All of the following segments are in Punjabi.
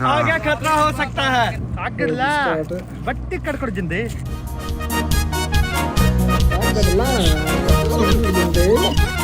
ਆ ਗਿਆ ਖਤਰਾ ਹੋ ਸਕਦਾ ਹੈ ਅੱਗ ਲਾ Start. ਵੱਟੀ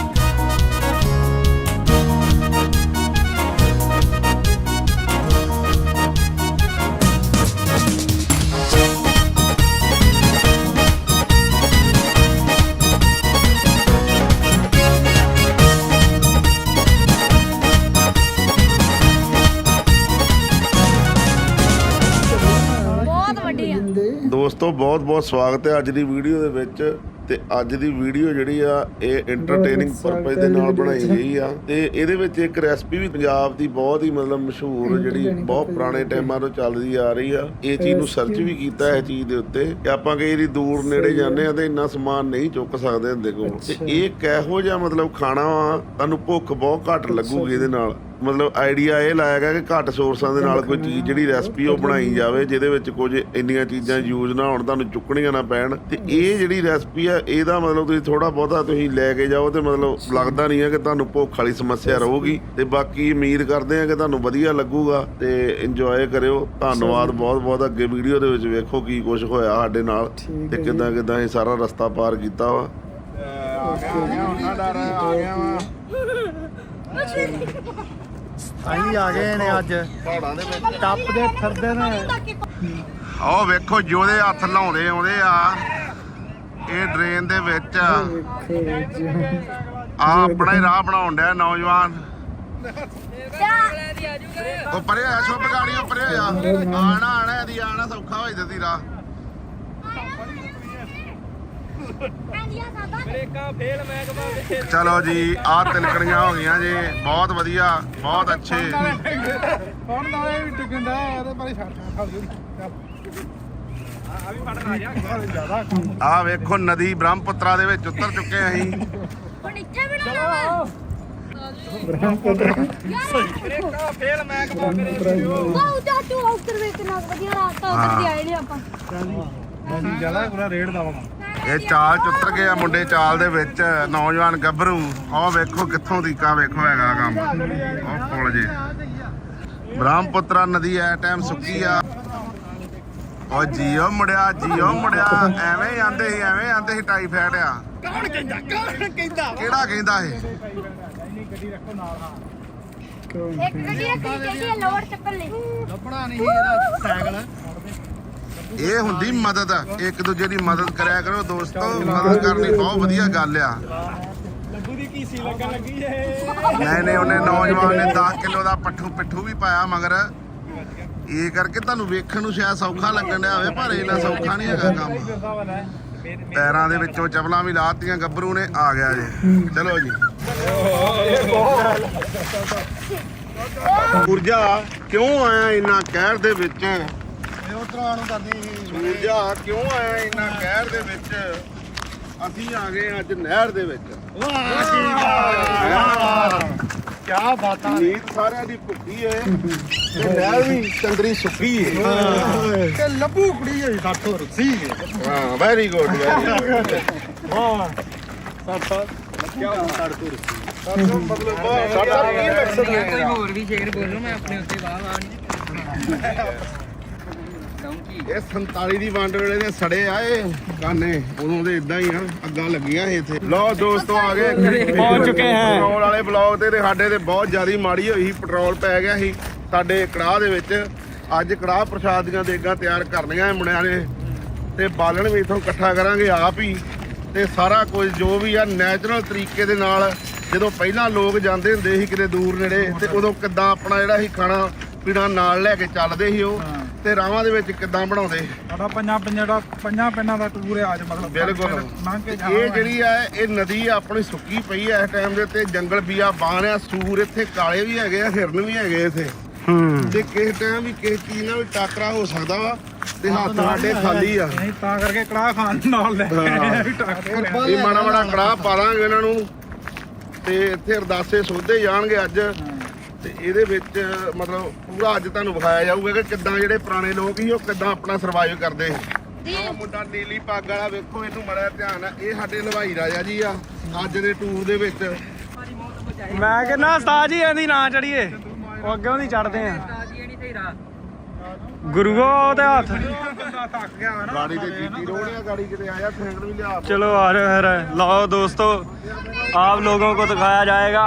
ਦੋਸਤੋ ਬਹੁਤ ਬਹੁਤ ਸਵਾਗਤ ਹੈ ਅੱਜ ਦੀ ਵੀਡੀਓ ਦੇ ਵਿੱਚ ਤੇ ਅੱਜ ਦੀ ਵੀਡੀਓ ਜਿਹੜੀ ਆ ਇਹ ਐਂਟਰਟੇਨਿੰਗ ਪਰਪਸ ਦੇ ਨਾਲ ਬਣਾਈ। ਗਈ ਆ। ਤੇ ਇਹਦੇ ਵਿੱਚ ਇੱਕ ਰੈਸਪੀ ਵੀ ਪੰਜਾਬ ਦੀ ਬਹੁਤ ਹੀ ਮਤਲਬ ਮਸ਼ਹੂਰ ਜਿਹੜੀ ਬਹੁਤ ਪੁਰਾਣੇ ਟਾਈਮਾਂ ਤੋਂ ਚੱਲਦੀ ਆ ਰਹੀ ਆ। ਇਹ ਚੀਜ਼ ਨੂੰ ਸਰਚ ਵੀ ਕੀਤਾ ਹੈ ਚੀਜ਼ ਦੇ ਉੱਤੇ ਕਿ ਆਪਾਂ ਕਈ ਵਾਰੀ ਦੂਰ ਨੇੜੇ। ਜਾਂਦੇ ਆ ਤੇ ਇੰਨਾ ਸਮਾਨ ਨਹੀਂ ਚੁੱਕ ਸਕਦੇ ਹੁੰਦੇ ਕੋਲ। ਤੇ। ਇਹ ਕਿਹੋ ਜਿਹਾ ਮਤਲਬ ਖਾਣਾ ਵਾ? ਤੁਹਾਨੂੰ ਭੁੱਖ ਬਹੁਤ ਘੱਟ ਲੱਗੂਗੀ ਇਹਦੇ ਨਾਲ। ਮਤਲਬ ਆਈਡੀਆ ਇਹ ਲਾਇਆ ਗਿਆ ਕਿ ਘੱਟ ਸੋਰਸਾਂ ਦੇ ਨਾਲ ਕੋਈ ਚੀਜ਼ ਜਿਹੜੀ ਰੈਸਪੀ ਉਹ ਬਣਾਈ ਜਾਵੇ ਜਿਹਦੇ ਵਿੱਚ ਕੁਝ ਇੰਨੀਆਂ ਚੀਜ਼ਾਂ ਯੂਜ਼ ਨਾ ਹੋਣ ਤੁਹਾਨੂੰ ਚੁੱਕਣੀਆਂ ਨਾ ਪੈਣ। ਤੇ ਇਹ ਜਿਹੜੀ ਰੈਸਪੀ ਆ ਇਹਦਾ ਮਤਲਬ ਤੁਸੀਂ ਥੋੜਾ ਬਹੁਤਾ ਤੁਸੀਂ ਲੈ ਕੇ ਜਾਓ ਤੇ ਮਤਲਬ ਲੱਗਦਾ ਨਹੀਂ ਹੈ ਕਿ ਤੁਹਾਨੂੰ ਭੁੱਖ ਵਾਲੀ ਸਮੱਸਿਆ ਰਹੂਗੀ। ਤੇ ਬਾਕੀ ਉਮੀਦ ਕਰਦੇ ਆ ਕਿ ਤੁਹਾਨੂੰ ਵਧੀਆ ਲੱਗੂਗਾ ਤੇ ਇੰਜੋਏ ਕਰਿਓ। ਧੰਨਵਾਦ ਬਹੁਤ ਬਹੁਤ ਅੱਗੇ ਵੀਡੀਓ ਦੇ ਵਿੱਚ ਵੇਖੋ ਕੀ ਕੁਝ ਹੋਇਆ ਸਾਡੇ ਨਾਲ ਤੇ ਕਿਦਾਂ ਕਿਦਾਂ ਇਹ ਸਾਰਾ ਰਸਤਾ ਪਾਰ ਕੀਤਾ ਵਾ। ਅਸੀਂ ਆ ਗਏ ਨੇ ਅੱਜ। ਟੱਪ ਦੇ ਫਿਰਦੇ ਨੇ। ਆਹ ਵੇਖੋ ਜੋਦੇ ਹੱਥ ਲਾਉਂਦੇ ਆਉਂਦੇ ਆ। ਇਹ ਡਰੇਨ ਦੇ ਵਿੱਚ ਆ। ਆਪਣਾ ਹੀ ਰਾਹ ਬਣਾਉਣ ਡਿਆ ਨੌਜਵਾਨ। ਉਹ ਪਰੇ ਆ ਸ਼ੁਭ ਗਾੜੀ ਉਹ ਪਰੇ ਆ ਆਣਾ ਆਣਾ ਇਹਦੀ ਆਣਾ ਸੌਖਾ ਹੋ ਜਾਂਦੀ ਰਾਹ ਬ੍ਰੇਕਾਂ ਫੇਲ ਚਲੋ ਜੀ ਆਹ ਤਿਲਕਣੀਆਂ ਹੋ ਗਈਆਂ ਜੀ। ਬਹੁਤ ਵਧੀਆ ਬਹੁਤ ਅੱਛੇ। ਹੁਣ ਨਾਲੇ ਵੀ ਟਿਕੰਦਾ ਇਹਦੇ ਬਾਰੇ ਛੱਡ ਆ ਵੀ ਪੜਨ ਆ ਜਾ ਜ਼ਿਆਦਾ ਆਹ ਵੇਖੋ ਨਦੀ ਬ੍ਰਹਮਪੁੱਤਰਾ ਦੇ ਵਿੱਚ ਉਤਰ ਚੁੱਕੇ ਆ ਅਸੀਂ। ਹੁਣ ਇੱਥੇ ਵੀ ਨਾ ਬ੍ਰਹਮਪੁੱਤਰ ਬ੍ਰੇਕਾਂ ਫੇਲ ਮੈਂ ਕਮਾ ਵਾਹ ਜਾ ਤੂੰ ਉੱਤਰ ਵੇ ਕਿੰਨਾ ਵਧੀਆ ਰਾਸਤਾ ਉੱਤਰ ਦੀ ਆਏ ਨੇ ਆਪਾਂ। ਨਹੀਂ ਜ਼ਿਆਦਾ ਪੂਰਾ ਰੇਡ ਦਾ ਵਾ। ਇਹ ਚਾਲ ਚ ਉਤਰ ਗਏ ਆ ਮੁੰਡੇ ਚਾਲ ਦੇ ਵਿੱਚ ਨੌਜਵਾਨ ਗੱਭਰੂ। ਆਹ ਵੇਖੋ ਕਿੱਥੋਂ ਦੀ ਕਾ ਵੇਖੋ ਹੈਗਾ ਕੰਮ। ਉਹ ਪੁਲ ਜੇ। ਬ੍ਰਹਮਪੁੱਤਰਾ ਨਦੀ ਐ ਟਾਈਮ ਸੁੱਕੀ ਆ। ਓ ਜੀਓ ਮੁੜਿਆ ਜੀਓ ਮੁੜਿਆ ਐਵੇਂ ਹੀ ਆਂਦੇ ਸੀ ਐਵੇਂ ਆਂਦੇ ਸੀ ਟਾਈਫਾਇਡ ਆ। ਕੌਣ ਕਹਿੰਦਾ ਕੌਣ ਕਹਿੰਦਾ? ਕਿਹੜਾ ਕਹਿੰਦਾ ਇਹ? ਇੱਕ ਗੱਡੀ ਰੱਖੀ ਹੈ ਲੋਅਰ ਚੱਪਲ ਲਈ। ਲੱਭਣਾ ਨਹੀਂ ਇਹਦਾ ਸਾਈਕਲ। ਇਹ ਹੁੰਦੀ ਮਦਦ, ਇੱਕ ਦੂਜੇ ਦੀ ਮਦਦ ਕਰਿਆ ਕਰੋ, ਦੋਸਤੋ, ਮਦਦ ਕਰਨੀ ਬਹੁਤ ਵਧੀਆ ਗੱਲ ਆ। ਲੱਭੂ ਦੀ ਕੀ ਲੱਗਣ ਲੱਗੀ ਏ ਨਹੀਂ ਨਹੀਂ, ਉਹਨੇ ਨੌਜਵਾਨ ਨੇ 10 ਕਿਲੋ ਦਾ ਪੱਠੂ ਪਿੱਠੂ ਵੀ ਪਾਇਆ, ਮਗਰ ਇਹ ਕਰਕੇ ਤੁਹਾਨੂੰ ਵੇਖਣ ਨੂੰ ਸ਼ਾਇਦ ਸੌਖਾ ਲੱਗਣ ਡਿਆ ਹੋਵੇ, ਪਰ ਇਹਨਾਂ ਸੌਖਾ ਨਹੀਂ ਹੈਗਾ ਕੰਮ। ਪੈਰਾਂ ਦੇ ਵਿੱਚੋਂ ਚਪਲਾਂ ਵੀ ਲਾਤੀਆਂ, ਗੱਭਰੂ ਨੇ, ਆ ਗਿਆ ਜੀ। ਚਲੋ ਜੀ। ਊਰਜਾ ਕਿਉਂ ਆਇਆ ਇੰਨਾ ਕਹਿਰ ਦੇ ਵਿੱਚ? ਉਤਰਾ ਨੂੰ ਕਰਦੀ ਊਰਜਾ ਕਿਉਂ ਆਇਆ ਇੰਨਾ ਕਹਿਰ ਦੇ ਵਿੱਚ? ਅਸੀਂ ਆ ਗਏ ਅੱਜ ਨਹਿਰ ਦੇ ਵਿੱਚ। ਵਾਹ ਕੀ ਵਾਹ। ਕੀ ਬਾਤਾਂ ਨੀਤ ਸਾਰਿਆਂ ਦੀ ਭੁੱਖੀ ਹੈ ਤੇ ਨਹਿਰ ਵੀ ਚੰਦਰੀ ਸੁੱਕੀ ਹੈ। ਤੇ ਲੱਭੂ ਕੁੜੀ ਹੋਈ ਸਾਥੋਂ ਰੁੱਸੀ ਹਾਂ ਵੈਰੀ ਗੁੱਡ ਵੈਰੀ ਗੁੱਡ ਵਾਹ ਮਤਲਬ ਸਾਡਾ ਕੀ ਮਕਸਦ ਹੈ। ਹੋਰ ਵੀ ਸ਼ੇਰ ਬੋਲੋ ਮੈਂ ਆਪਣੇ ਉੱਤੇ ਵਾਹ ਵਾਹ ਇਹ 47 ਦੀ ਵੰਡ ਵੇਲੇ ਦੇ ਸੜੇ ਆਏ ਕਾਨੇ। ਉਦੋਂ ਦੇ ਇਦਾਂ ਹੀ ਆ ਅੱਗਾਂ ਲੱਗੀਆਂ ਸੀ ਇੱਥੇ। ਲਓ ਦੋਸਤੋ ਆ ਗਏ। ਪਹੁੰਚ ਚੁੱਕੇ ਹਾਂ। ਪੈਟਰੋਲ ਵਾਲੇ ਬਲੌਗ ਤੇ ਤੇ ਸਾਡੇ ਤੇ ਬਹੁਤ ਜ਼ਿਆਦੀ ਮਾੜੀ ਹੋਈ ਸੀ ਪੈਟਰੋਲ ਪੈ ਗਿਆ ਸੀ। ਸਾਡੇ ਕੜਾਹ ਦੇ ਵਿੱਚ ਅੱਜ ਕੜਾਹ ਪ੍ਰਸ਼ਾਦ ਦੀਆਂ ਦੇਗਾਂ ਤਿਆਰ ਕਰਨੀਆਂ ਮੁੰਡਿਆਂ ਨੇ। ਤੇ ਬਾਲਣ ਵੀ ਇਥੋਂ ਇਕੱਠਾ ਕਰਾਂਗੇ ਆਪ ਹੀ। ਤੇ ਸਾਰਾ ਕੁਝ ਜੋ ਵੀ ਆ ਨੈਚੁਰਲ ਤਰੀਕੇ ਦੇ ਨਾਲ ਜਦੋਂ ਪਹਿਲਾਂ ਲੋਕ ਜਾਂਦੇ ਹੁੰਦੇ ਸੀ ਕਿਤੇ ਦੂਰ ਨੇੜੇ ਤੇ ਉਦੋਂ ਕਿੱਦਾਂ ਆਪਣਾ ਜਿਹੜਾ ਸੀ ਖਾਣਾ ਪੀਣਾ ਨਾਲ ਲੈ ਕੇ ਚੱਲਦੇ ਸੀ ਉਹ। ਤੇ ਰਾਵਾਂ ਦੇ ਵਿੱਚ ਕਿੱਦਾਂ ਬਣਾਉਂਦੇ? ਸਾਡਾ ਪੰਜਾਂ ਪੰਜਾਂ ਦਾ ਪੰਜਾਂ ਪਿੰਡਾਂ ਦਾ ਟੂਰ ਹੈ ਅੱਜ ਮਤਲਬ। ਬਿਲਕੁਲ। ਲੰਘ ਕੇ ਇਹ ਜਿਹੜੀ ਆ ਇਹ ਨਦੀ ਆਪਣੀ ਸੁੱਕੀ ਪਈ ਆ ਇਸ ਟਾਈਮ ਦੇ ਉੱਤੇ। ਜੰਗਲ ਬੀਆ ਬਾਣ ਆ ਸੂਰ ਇੱਥੇ ਕਾਲੇ ਵੀ ਹੈਗੇ ਆ ਹਿਰਨ ਵੀ ਹੈਗੇ ਇੱਥੇ। ਤੇ ਕਿਸੇ ਟਾਈਮ ਵੀ ਕਿਸੇ ਚੀਜ਼ ਨਾਲ ਵੀ ਟਾਕਰਾ ਹੋ ਸਕਦਾ ਵਾ ਤੇ ਹੱਥ ਸਾਡੇ ਖਾਲੀ ਆ। ਨਹੀਂ ਤਾਂ ਕਰਕੇ ਕੜਾਹ ਖਾਣ ਨਾਲ ਲੈ ਕੇ ਹਾਂ। ਵੀ ਟੱਕਰੇ ਇਹ ਮਾੜਾ ਮਾੜਾ ਕੜਾਹ ਪਾ ਦਾਂਗੇ ਇਹਨਾਂ ਨੂੰ ਤੇ ਇੱਥੇ ਅਰਦਾਸੇ ਸੋਧੇ ਜਾਣਗੇ ਅੱਜ। ਤੇ ਇਹਦੇ ਵਿੱਚ ਮਤਲਬ ਪੂਰਾ ਅੱਜ ਤੁਹਾਨੂੰ ਵਿਖਾਇਆ ਜਾਊਗਾ ਕਿ ਕਿੱਦਾਂ ਜਿਹੜੇ ਪੁਰਾਣੇ ਲੋਕ ਸੀ ਉਹ ਕਿੱਦਾਂ ਆਪਣਾ ਸਰਵਾਈਵ ਕਰਦੇ ਸੀ। ਆਹ ਮੁੰਡਾ ਨੀਲੀ ਪੱਗ ਵਾਲਾ ਵੇਖੋ ਇਹਨੂੰ ਮੜਾ ਧਿਆਨ ਆ। ਇਹ ਸਾਡੇ ਲਵਾਈ ਰਾਜਾ ਜੀ ਆ ਅੱਜ ਦੇ ਟੂਰ ਦੇ ਵਿੱਚ। ਮੈਂ ਕਹਿੰਦਾ ਉਸਤਾਦ ਜੀ ਇਹਦੀ ਨਾ ਚੜੀਏ ਉਹ ਅੱਗੇ ਦੀ ਚੜਦੇ ਆ। ਗੁਰੂਆ ਉਹਦੇ ਹੱਥ। ਚਲੋ ਆ ਰਹੇ ਫਿਰ। ਲਾਓ ਦੋਸਤੋ ਆਪ ਲੋਗੋਂ ਕੋ ਦਿਖਾਇਆ ਜਾਏਗਾ।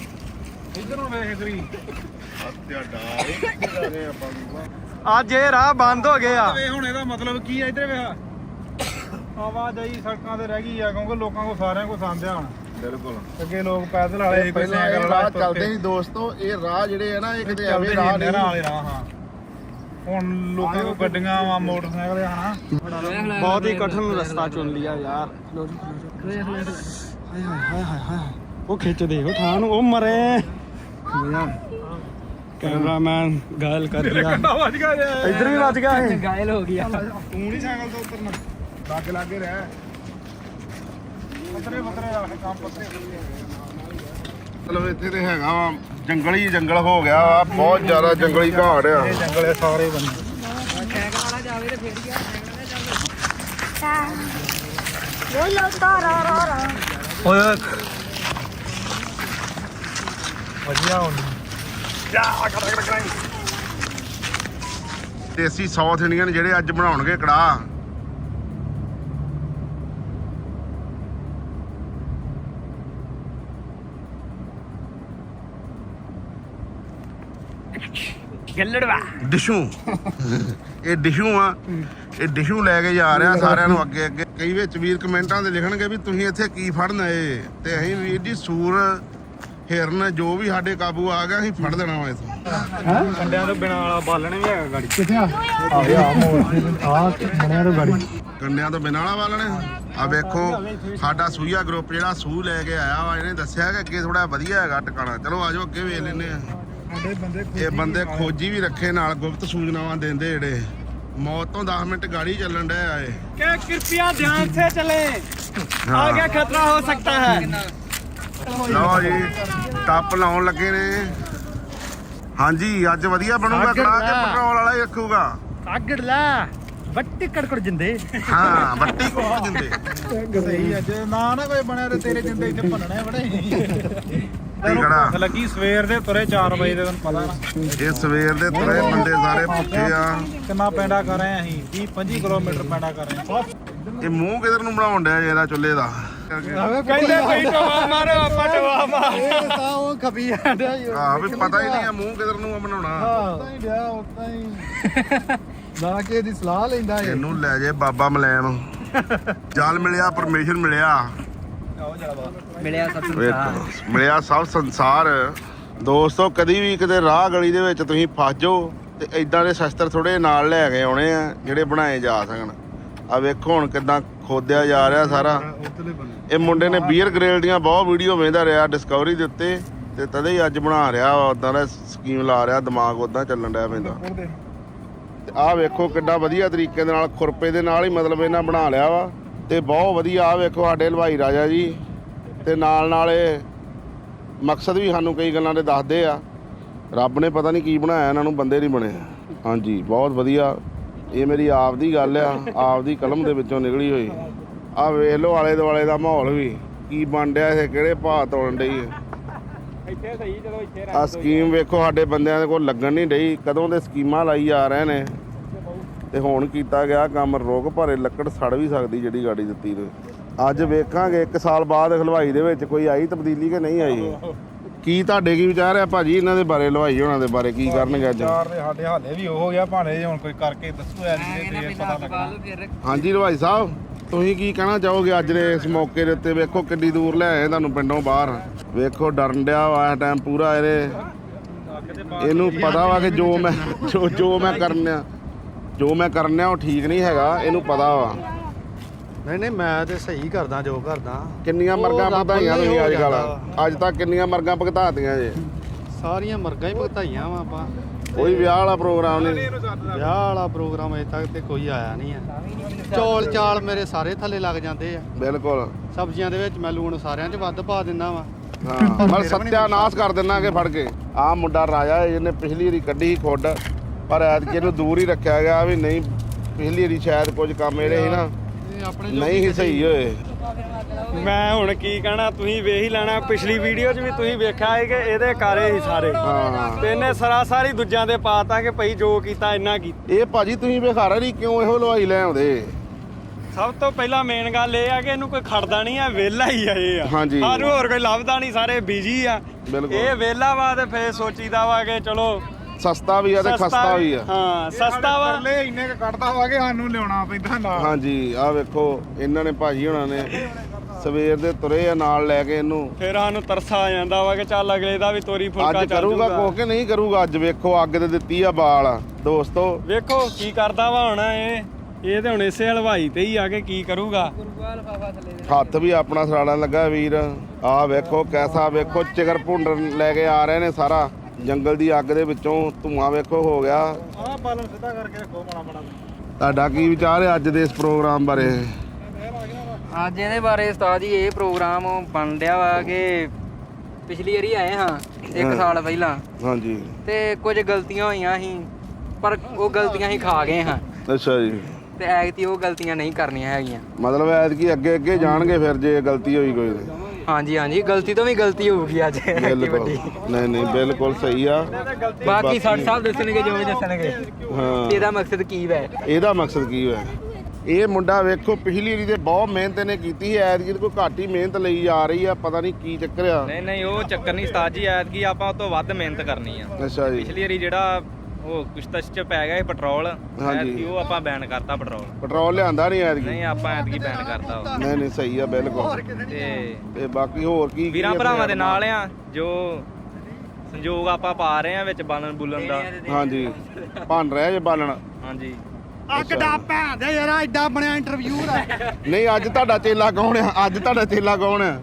ਅੱਜ ਇਹ ਰਾਹ ਬੰਦ ਹੋ ਗਏ ਹੁਣ ਇਹਦਾ ਮਤਲਬ ਕੀ ਆ ਇਧਰ ਵੇਖ। ਆਵਾਜਾਈ ਸੜਕਾਂ ਤੇ ਰਹਿ ਗਈ ਆ ਕਿਉਂਕਿ ਲੋਕਾਂ ਕੋ ਸਾਰਿਆਂ ਕੋ ਸੰਦਿਆ ਹੁਣ। ਬਿਲਕੁਲ। ਅੱਗੇ ਲੋਕ ਪੈਦਲ ਵਾਲੇ ਪਹਿਲਾਂ ਇਹ ਸਾਈਕਲ ਰਾਹ ਚੱਲਦੇ ਸੀ ਦੋਸਤੋ ਇਹ ਰਾਹ ਜਿਹੜੇ ਆ ਨਾ ਇਹ ਕਿਤੇ ਐਵੇਂ ਰਾਹ ਨਹੀਂ। ਨਹਿਰਾਂ ਰਾਹ ਹਾਂ। ਹੁਣ ਲੋਕਾਂ ਕੋ ਗੱਡੀਆਂ ਵਾ ਮੋਟਰਸਾਈਕਲ ਆ ਨਾ ਬਹੁਤ ਹੀ ਕਠਨ ਰਸਤਾ ਚੁਣ ਲਿਆ ਯਾਰ। ਹਾਏ ਹਾਏ ਹਾਏ ਹਾਏ ਹਾਏ। ਉਹ ਖਿੱਚਦੇ ਉਹ ਠਾਹ ਨੂੰ ਉਹ ਮਰੇ। ਕੈਮਰਾਮੈਨ ਗਾਇਲ ਕਰ ਗਿਆ ਇਧਰ ਵੀ ਵੱਜ ਗਿਆ ਇਹ। ਗਾਇਲ ਹੋ ਗਿਆ। ਤੂੰ ਨਹੀਂ ਸਾਈਕਲ ਤੋਂ ਉੱਤਰਨਾ ਲੱਗ ਲੱਗੇ ਰਹਿ। ਪਤਰੇ ਪਤਰੇ ਰੱਖ ਕੰਮ ਪਤਰੇ ਮਤਲਬ ਇੱਥੇ ਤੇ ਹੈਗਾ ਵਾ ਜੰਗਲ ਜੰਗਲ ਹੋ ਗਿਆ ਬਹੁਤ ਜ਼ਿਆਦਾ ਜੰਗਲੀ ਘਾੜ ਆ। ਜੰਗਲੇ ਸਾਰੇ ਬੰਦੇ। ਸਾਈਕਲ ਵਾਲਾ ਜਾਵੇ ਤੇ ਫੇਰ ਗਿਆ ਸਾਈਕਲ ਵਾਲਾ ਜਾਵੇ ਲੋ ਲੋ ਤਾਰਾ ਰਾ ਵਧੀਆ ਹੁੰਦੀ। ਯਾ ਕੜਾ ਕੜਾ ਕੜਾ ਦੇਸੀ ਸਾਊਥ ਇੰਡੀਅਨ ਜਿਹੜੇ ਅੱਜ ਬਣਾਉਣਗੇ ਕੜਾ ਗੱਲੜਵਾ। ਡਿਸ਼ੂ। ਇਹ ਡਿਸ਼ੂ ਆ। ਇਹ ਡਿਸ਼ੂ ਲੈ ਕੇ ਜਾ ਰਿਹਾ ਸਾਰਿਆਂ ਨੂੰ ਅੱਗੇ ਅੱਗੇ। ਕਈ ਵਿੱਚ ਵੀਰ ਕਮੈਂਟਾਂ ਦੇ ਲਿਖਣਗੇ ਵੀ ਤੁਸੀਂ ਇੱਥੇ ਕੀ ਫੜਨ ਆਏ ਤੇ ਅਸੀਂ ਵੀਰ ਜੀ ਸੂਰ ਹਿਰਨ ਜੋ ਵੀ ਸਾਡੇ ਕਾਬੂ ਆ ਗਿਆ ਅਸੀਂ ਫੜ ਲੈਣਾ ਵਾ ਇਸ ਕੰਡਿਆਂ ਤੋਂ ਬਿਨਾਂ ਵਾਲਾ ਬਾਲਣ ਵੀ ਹੈਗਾ ਗਾੜੀ। ਕਿੱਥੇ ਆ? ਆ ਆ ਮੋੜ ਆ ਬਣਿਆ ਤੋਂ ਗਾੜੀ। ਕੰਡਿਆਂ ਤੋਂ ਬਿਨਾਂ ਵਾਲਾ ਬਾਲਣ। ਆ ਵੇਖੋ ਸਾਡਾ ਸੂਈਆ ਗਰੁੱਪ ਜਿਹੜਾ ਸੂ ਲੈ ਕੇ ਆਇਆ ਵਾ ਇਹਨੇ ਦੱਸਿਆ ਕਿ ਅੱਗੇ ਥੋੜਾ ਵਧੀਆ ਹੈਗਾ ਟਿਕਾਣਾ। ਚਲੋ ਆਜੋ ਅੱਗੇ ਵੇਖ ਲੈਨੇ ਆ ਇਹ ਬੰਦੇ ਖੋਜੀ ਵੀ ਰੱਖੇ ਨਾਲ ਗੁਪਤ ਸੂਚਨਾਵਾਂ ਦਿੰਦੇ ਜਿਹੜੇ। ਮੌਤ ਤੋਂ 10 ਮਿੰਟ ਗਾੜੀ ਚੱਲਣ ਡਿਆ ਏ ਕਿ ਕਿਰਪਿਆ ਧਿਆਨ ਸੇ ਚਲੇ। ਆਗੇ ਖਤਰਾ ਹੋ ਸਕਤਾ ਹੈ। ਲਓ ਜੀ ਟੱਪ ਲਾਉਣ ਲੱਗੇ ਨੇ। ਹਾਂਜੀ ਅੱਜ ਵਧੀਆ ਬਣੂਗਾ ਕੜਾ ਕੇ ਪੈਟਰੋਲ ਵਾਲਾ ਹੀ ਰੱਖੂਗਾ। ਅਗੜਲਾ ਵੱਟੀ ਕੜਕੜ ਜਿੰਦੇ। ਹਾਂ ਬੱਟੀ ਕੋਲ ਜਿੰਦੇ। ਸਹੀ ਅੱਜ ਨਾ ਨਾ ਕੋਈ ਬਣਿਆ ਤੇ ਤੇਰੇ ਜਿੰਦੇ ਇੱਥੇ ਭੰਨਣੇ ਬੜੇ। ਲੱਗੀ ਸਵੇਰ ਦੇ ਤੁਰੇ 4 ਵਜੇ ਦੇ ਤੈਨੂੰ ਪਤਾ ਨਾ। ਇਹ ਸਵੇਰ ਦੇ ਤੁਰੇ ਬੰਦੇ ਸਾਰੇ ਭੁੱਖੇ ਆ। ਕਿੰਨਾ ਪੈਂਡਾ ਕਰ ਰਹੇ ਆ ਅਸੀਂ? 20 25 ਕਿਲੋਮੀਟਰ ਪੈਂਡਾ ਕਰ ਰਹੇ ਆ। ਇਹ ਮੂੰਹ ਕਿਧਰ ਨੂੰ ਬਣਾਉਣ ਡਿਆ ਜਿਹੜਾ ਚੁੱਲ੍ਹੇ ਦਾ? ਕਹਿੰਦੇ ਕੋਈ ਟਵਾ ਮਾਰੋ ਆਪਾਂ ਟਵਾ ਮਾਰ। ਇਹ ਤਾਂ ਉਹ ਖਪੀ ਆਂਦਾ ਹੀ ਹਾਂ ਵੀ ਪਤਾ ਹੀ ਨਹੀਂ ਆ ਮੂੰਹ ਕਿਧਰ ਨੂੰ ਆ ਬਣਾਉਣਾ। ਉਦਾਂ ਹੀ ਡਿਆ ਉਦਾਂ ਹੀ। ਨਾ ਕੇ ਦੀ ਸਲਾਹ ਲੈਂਦਾ ਏ ਇਹਨੂੰ ਲੈ ਜੇ ਬਾਬਾ ਮਲੈਮ। ਜਲ ਮਿਲਿਆ ਪਰਮੇਸ਼ਰ ਮਿਲਿਆ। ਮਿਲਿਆ ਸਭ ਵੇਖੋ, ਮਿਲਿਆ ਸਭ ਸੰਸਾਰ। ਦੋਸਤੋ ਕਦੀ ਵੀ ਕਿਤੇ ਰਾਹ ਗਲੀ ਦੇ ਵਿੱਚ ਤੁਸੀਂ ਫਸ ਜਾਓ ਤੇ ਇਦਾਂ ਦੇ ਸ਼ਸਤਰ ਥੋੜੇ ਨਾਲ ਲੈ ਕੇ ਆਉਣੇ ਆ ਜਿਹੜੇ ਬਣਾਏ ਜਾ ਸਕਣ। ਆ ਵੇਖੋ ਹੁਣ ਕਿਦਾਂ ਖੋਦਿਆ ਜਾ ਰਿਹਾ ਸਾਰਾ। ਉਧਰਲੇ ਬੰਦੇ ਇਹ ਮੁੰਡੇ ਨੇ ਬੀਅਰ ਗ੍ਰਿਲ ਦੀਆਂ ਬਹੁਤ ਵੀਡੀਓ ਵੇਂਦਾ ਰਿਹਾ ਡਿਸਕਵਰੀ ਦੇ ਉੱਤੇ ਤੇ ਤਦੇ ਹੀ ਅੱਜ ਬਣਾ ਰਿਹਾ ਉਦਾਂ ਦਾ ਸਕੀਮ ਲਾ ਰਿਹਾ, ਦਿਮਾਗ ਉਦਾਂ ਚੱਲਣ ਰਿਹਾ ਪੈਂਦਾ ਉਹਦੇ ਤੇ ਆਹ ਵੇਖੋ ਕਿੱਡਾ ਵਧੀਆ ਤਰੀਕੇ ਦੇ ਨਾਲ, ਖੁਰਪੇ ਦੇ ਨਾਲ ਹੀ ਮਤਲਬ ਇਹਨਾਂ ਬਣਾ ਲਿਆ ਵਾ। ਤੇ ਬਹੁਤ ਵਧੀਆ, ਆਹ ਵੇਖੋ ਸਾਡੇ ਹਲਵਾਈ ਰਾਜਾ ਜੀ। ਤੇ ਨਾਲ ਨਾਲ ਇਹ ਮਕਸਦ ਵੀ ਸਾਨੂੰ ਕਈ ਗੱਲਾਂ ਦੇ ਦੱਸਦੇ ਆ। ਰੱਬ ਨੇ ਪਤਾ ਨਹੀਂ ਕੀ ਬਣਾਇਆ, ਇਹਨਾਂ ਨੂੰ ਬੰਦੇ ਨਹੀਂ ਬਣੇ। ਹਾਂਜੀ, ਬਹੁਤ ਵਧੀਆ ਇਹ ਮੇਰੀ ਆਪ ਦੀ ਗੱਲ ਆ ਆਪ ਦੀ ਕਲਮ ਦੇ ਵਿੱਚੋਂ ਨਿਕਲੀ ਹੋਈ। ਆਹ ਵੇਖ ਲਓ ਆਲੇ ਦੁਆਲੇ ਦਾ ਮਾਹੌਲ ਵੀ ਕੀ ਬਣ ਡਿਆ ਇਹ ਕਿਹੜੇ ਭਾਅ ਤੋੜਨ ਡਈ ਹੈ ਇੱਥੇ ਸਹੀ ਚਲੋ ਇੱਥੇ ਆ ਸਕੀਮ ਵੇਖੋ ਸਾਡੇ ਬੰਦਿਆਂ ਦੇ ਕੋਲ ਲੱਗਣ ਨਹੀਂ ਡਈ ਕਦੋਂ ਦੇ ਸਕੀਮਾਂ ਲਾਈ ਜਾ ਰਹੇ ਨੇ। ਤੇ ਹੁਣ ਕੀਤਾ ਗਿਆ ਕੰਮ ਰੋਕ ਭਾਰੇ ਲੱਕੜ ਸੜ ਵੀ ਸਕਦੀ ਜਿਹੜੀ ਗਾੜੀ ਦਿੱਤੀ ਨੇ ਅੱਜ ਵੇਖਾਂਗੇ 1 ਸਾਲ ਬਾਅਦ ਹਲਵਾਈ ਦੇ ਵਿੱਚ ਕੋਈ ਆਈ ਤਬਦੀਲੀ ਕਿ ਨਹੀਂ ਆਈ? ਕੀ ਤੁਹਾਡੇ ਕੀ ਵਿਚਾਰ ਆ ਭਾਜੀ? ਇਹਨਾਂ ਦੇ ਬਾਰੇ ਹਲਵਾਈ ਹੋਣਾ ਦੇ ਬਾਰੇ ਕੀ ਕਰਨਗੇ ਅੱਜ? ਚਾਰ ਦੇ ਸਾਡੇ ਹਾਲੇ ਵੀ ਹੋ ਗਿਆ ਭਾਣੇ ਜੇ ਹੁਣ ਕੋਈ ਕਰਕੇ ਦੱਸੋ ਜਿਹਦੇ ਕਹਿੰਦਾ ਤੇ ਪਤਾ ਲੱਗਣਾ। ਹਾਂਜੀ ਹਲਵਾਈ ਸਾਹਿਬ ਤੁਸੀਂ ਕੀ ਕਹਿਣਾ ਚਾਹੋਗੇ ਅੱਜ ਦੇ ਇਸ ਮੌਕੇ ਦੇ ਉੱਤੇ? ਵੇਖੋ ਕਿੰਨੀ ਦੂਰ ਲੈ ਆਏ ਤੁਹਾਨੂੰ ਪਿੰਡੋਂ ਬਾਹਰ। ਵੇਖੋ ਡਰਨ ਡਿਆ ਵਾ ਇਸ ਟਾਈਮ ਪੂਰਾ ਇਹਦੇ। ਇਹਨੂੰ ਪਤਾ ਵਾ ਕਿ ਜੋ ਮੈਂ ਜੋ ਜੋ ਮੈਂ ਕਰਨਿਆ ਜੋ ਮੈਂ ਕਰਨਿਆ ਉਹ ਠੀਕ ਨਹੀਂ ਹੈਗਾ ਇਹਨੂੰ ਪਤਾ ਵਾ। ਨਹੀਂ ਨਹੀਂ ਮੈਂ ਤੇ ਸਹੀ ਕਰਦਾ ਜੋ ਕਰਦਾ। ਕਿੰਨੀਆਂ ਉਹ ਮਰਗਾਂ ਰੱਬ ਭਗਤਾਈਆਂ ਨੇ ਤੁਸੀਂ ਹੋ ਅੱਜ ਕੱਲ ਜਾਂਦਾ। ਅੱਜ ਤੱਕ ਕਿੰਨੀਆਂ ਮਰਗਾਂ ਭਗਤਾਤੀਆਂ ਜੇ? ਸਾਰੀਆਂ ਮਰਗਾਂ ਹੀ ਭਗਤਾਈਆਂ ਵਾ ਆਪਾਂ। ਕੋਈ ਵਿਆਹ ਵਾਲਾ ਪ੍ਰੋਗਰਾਮ ਨਹੀਂ? ਵਿਆਹ ਵਾਲਾ ਪ੍ਰੋਗਰਾਮ ਅਜੇ ਤੱਕ ਤੇ ਕੋਈ ਆਇਆ ਨਹੀਂ ਆ। ਚੌਲ ਚਾਲ ਮੇਰੇ ਸਾਰੇ ਥੱਲੇ ਲੱਗ ਜਾਂਦੇ ਆ। ਬਿਲਕੁਲ। ਸਬਜ਼ੀਆਂ ਦੇ ਵਿੱਚ ਮੈਂ ਲੂਣ ਸਾਰਿਆਂ 'ਚ ਵੱਧ ਪਾ ਦਿੰਦਾ ਵਾ। ਹਾਂ ਮੈਂ ਸੱਤਿਆਨਾਸ਼ ਕਰ ਦਿੰਨਾ ਕਿ ਫੜ ਕੇ। ਆਹ ਮੁੰਡਾ ਰਾਜਾ ਇਹਨੇ ਪਿਛਲੀ ਵਾਰੀ ਕੱਢੀ ਸੀ ਖੁੱਡ ਪਰ ਐਤਕੀ ਇਹਨੂੰ ਦੂਰ ਹੀ ਰੱਖਿਆ ਗਿਆ ਵੀ ਨਹੀਂ ਪਿਛਲੀ ਵਾਰੀ ਸ਼ਾਇਦ ਕੁਝ ਕੰਮ ਜਿਹੜੇ ਸੀ ਨਾ। ਆਪਣੇ ਨਹੀਂ ਸੀ ਸਹੀ ਹੋਏ ਮੈਂ ਹੁਣ ਕੀ ਕਹਿਣਾ ਤੁਸੀਂ ਵੇਖ ਹੀ ਲੈਣਾ ਪਿਛਲੀ ਵੀਡੀਓ 'ਚ ਵੀ ਤੁਸੀਂ ਵੇਖਿਆ ਹੈ ਕਿ ਇਹਦੇ ਕਾਰੇ ਹੀ ਸਾਰੇ। ਹਾਂ। ਤੇ ਇਹਨੇ ਸਰਾਸਰੀ ਦੂਜਿਆਂ ਦੇ ਪਾਤਾ ਕਿ ਭਈ ਜੋ ਕੀਤਾ ਇੰਨਾ ਕੀਤਾ। ਇਹ ਭਾਜੀ ਤੁਸੀਂ ਵਿਖਾਰਾ ਨਹੀਂ ਕਿਉਂ ਇਹੋ ਲਵਾਈ ਲੈ ਆਉਂਦੇ? ਸਭ ਤੋਂ ਪਹਿਲਾਂ ਮੇਨ ਗੱਲ ਇਹ ਆ ਕਿ ਇਹਨੂੰ ਕੋਈ ਖੜਦਾ ਨਹੀਂ ਆ ਵਿਹਲਾ ਹੀ ਆ ਇਹ ਆ। ਹਾਂਜੀ। ਸਾਨੂੰ ਹੋਰ ਕੋਈ ਲੱਭਦਾ ਨਹੀਂ ਸਾਰੇ ਬਿਜ਼ੀ ਆ। ਬਿਲਕੁਲ। ਇਹ ਵਿਹਲਾ ਵਾ ਤੇ ਫੇਰ ਸੋਚੀਦਾ ਵਾ ਕਿ ਚਲੋ ਸਸਤਾ ਵੀ ਆ ਤੇ ਖਸਤਾ ਵੀ ਆ। ਹਾਂ ਸਸਤਾ ਵਾ। ਲੈ ਇੰਨੇ ਕ ਕੱਢਦਾ ਵਾ ਕਿ ਸਾਨੂੰ ਲਿਆਉਣਾ ਪੈਂਦਾ ਨਾਲ। ਹਾਂਜੀ ਆਹ ਵੇਖੋ ਇਹਨਾਂ ਨੇ ਭਾਜੀ ਹੋਣਾ ਨੇ ਸਵੇਰ ਦੇ ਤੁਰੇ ਆ ਨਾਲ ਲੈ ਕੇ ਇਹਨੂੰ। ਫਿਰ ਸਾਨੂੰ ਤਰਸ ਆ ਜਾਂਦਾ ਵਾ ਕਿ ਚੱਲ ਅਗਲੇ ਦਾ ਵੀ ਤੋਰੀ ਫੁਲਕਾ ਅੱਜ ਚੱਲ ਕਰੂਗਾ ਜੂਗਾ। ਕੁਛ ਕਿ ਨਹੀਂ ਕਰੂਗਾ? ਅੱਜ ਵੇਖੋ ਅੱਗ ਤੇ ਦਿੱਤੀ ਆ ਬਾਲ ਦੋਸਤੋ। ਵੇਖੋ ਕੀ ਕਰਦਾ ਵਾ ਹੁਣ ਇਹ? ਇਹ ਤੇ ਹੁਣ ਇਸੇ ਹਲਵਾਈ ਤੇ ਹੀ ਆ ਕੇ ਕੀ ਕਰੂਗਾ? ਹੱਥ ਵੀ ਆਪਣਾ ਸਰਾੜਾ ਲੱਗਾ ਵੀਰ। ਆਹ ਵੇਖੋ ਕੈਸਾ ਵੇਖੋ ਚਿਗਰ ਭੁੰਡਰ ਲੈ ਕੇ ਆ ਰਹੇ ਨੇ ਸਾਰਾ। ਜੰਗਲ ਦੀ ਅੱਗ ਦੇ ਵਿੱਚੋਂ ਧੂਆਂ ਵੇਖੋ ਹੋ ਗਿਆ। ਆਹ ਬਾਲਣ ਸਿੱਧਾ ਕਰਕੇ ਰੱਖੋ ਮਾੜਾ ਮਾੜਾ। ਤੁਹਾਡਾ ਕੀ ਵਿਚਾਰ ਹੈ ਅੱਜ ਦੇ ਇਸ ਪ੍ਰੋਗਰਾਮ ਬਾਰੇ? ਅੱਜ ਇਹਦੇ ਬਾਰੇ ਉਸਤਾਦ ਜੀ ਇਹ ਪ੍ਰੋਗਰਾਮ ਬਣ ਰਿਹਾ ਵਾ ਕਿ ਪਿਛਲੀ ਵਾਰੀ ਆਏ ਹਾਂ। ਇੱਕ ਸਾਲ ਪਹਿਲਾਂ। ਹਾਂਜੀ। ਤੇ ਕੁਝ ਗਲਤੀਆਂ ਹੋਈਆਂ ਸੀ ਪਰ ਉਹ ਗਲਤੀਆਂ ਹੀ ਖਾ ਗਏ ਹਾਂ। ਅੱਛਾ ਜੀ। ਤੇ ਐਗਤੀ ਉਹ ਗਲਤੀਆਂ ਨਹੀਂ ਕਰਨੀਆਂ ਹੈਗੀਆਂ। ਮਤਲਬ ਐਤਕੀ ਅੱਗੇ ਅੱਗੇ ਜਾਣਗੇ ਫਿਰ ਜੇ ਗਲਤੀ ਹੋਈ ਕੋਈ ਤੇ। ਹਾਂਜੀ ਹਾਂਜੀ। ਗਲਤੀ ਤੋਂ ਵੀ ਗਲਤੀ ਹੋਊਗੀ ਅੱਜ। ਐਡੀ ਬਿਲਕੁਲ। ਵੱਡੀ। ਨਹੀਂ ਨਹੀਂ ਬਿਲਕੁਲ ਸਹੀ ਆ। ਬਾਕੀ ਸਾਡੇ ਸਾਹਿਬ ਦੱਸਣਗੇ ਜੋ ਵੀ ਦੱਸਣਗੇ। ਹਾਂ। ਇਹਦਾ ਮਕਸਦ ਕੀ ਹੈ ਇਹਦਾ ਮਕਸਦ ਕੀ ਹੋਇਆ ਇਹ ਮੁੰਡਾ ਵੇਖੋ ਪਿਛਲੀ ਵਾਰੀ ਤੇ ਬਹੁਤ ਮਿਹਨਤ ਇਹਨੇ ਕੀਤੀ ਹੈ ਐਤਕੀ ਕੋਈ ਘੱਟ ਹੀ ਮਿਹਨਤ ਲਈ ਜਾ ਰਹੀ ਆ ਪਤਾ ਨਹੀਂ ਕੀ ਚੱਕਰ ਆ। ਨਹੀਂ ਨਹੀਂ ਉਹ ਚੱਕਰ ਨਹੀਂ। ਉਸਤਾਦ ਜੀ ਐਤਕੀ ਆਪਾਂ ਉਹ ਤੋਂ ਵੱਧ ਮਿਹਨਤ ਕਰਨੀ ਆ। ਅੱਛਾ ਜੀ। ਪਿਛਲੀ ਵਾਰੀ ਜਿਹੜਾ ਉਹ ਕੁਸ਼ਤਸ਼ ਚ ਪੈ ਗਿਆ ਸੀ ਪੈਟਰੋਲ। ਹਾਂਜੀ। ਐਤਕੀ ਉਹ ਆਪਾਂ ਬੈਨ ਕਰਤਾ ਪੈਟਰੋਲ। ਪੈਟਰੋਲ ਲਿਆਂਦਾ ਨਹੀਂ ਐਤਕੀ। ਨਹੀਂ ਆਪਾਂ ਐਤਕੀ ਬੈਨ ਕਰਤਾ ਉਹ। ਨਹੀਂ ਨਹੀਂ ਸਹੀ ਆ ਬਿਲਕੁਲ। ਤੇ ਤੇ ਬਾਕੀ ਹੋਰ ਕੀ ਕੀ ਵੀਰਾਂ ਆ ਭਰਾਵਾਂ ਦੇ? ਨਾਲ ਆ ਜੋ ਸੰਯੋਗ ਆਪਾਂ ਪਾ ਰਹੇ ਆ ਵਿੱਚ ਬਾਲਣ ਬੁਲਣ ਦਾ। ਹਾਂਜੀ। ਭੰਨ ਰਿਹਾ ਜੇ ਬਾਲਣ। ਹਾਂਜੀ। ਅੱਗ ਦਾ ਭੈਣ ਦੇ ਯਾਰ ਐਡਾ ਬਣਿਆ ਇੰਟਰਵਿਊ ਦਾ। ਨਹੀਂ ਅੱਜ ਤੁਹਾਡਾ ਚੇਲਾ ਕੌਣ ਆ? ਅੱਜ ਤੁਹਾਡਾ ਚੇਲਾ ਕੌਣ ਆ?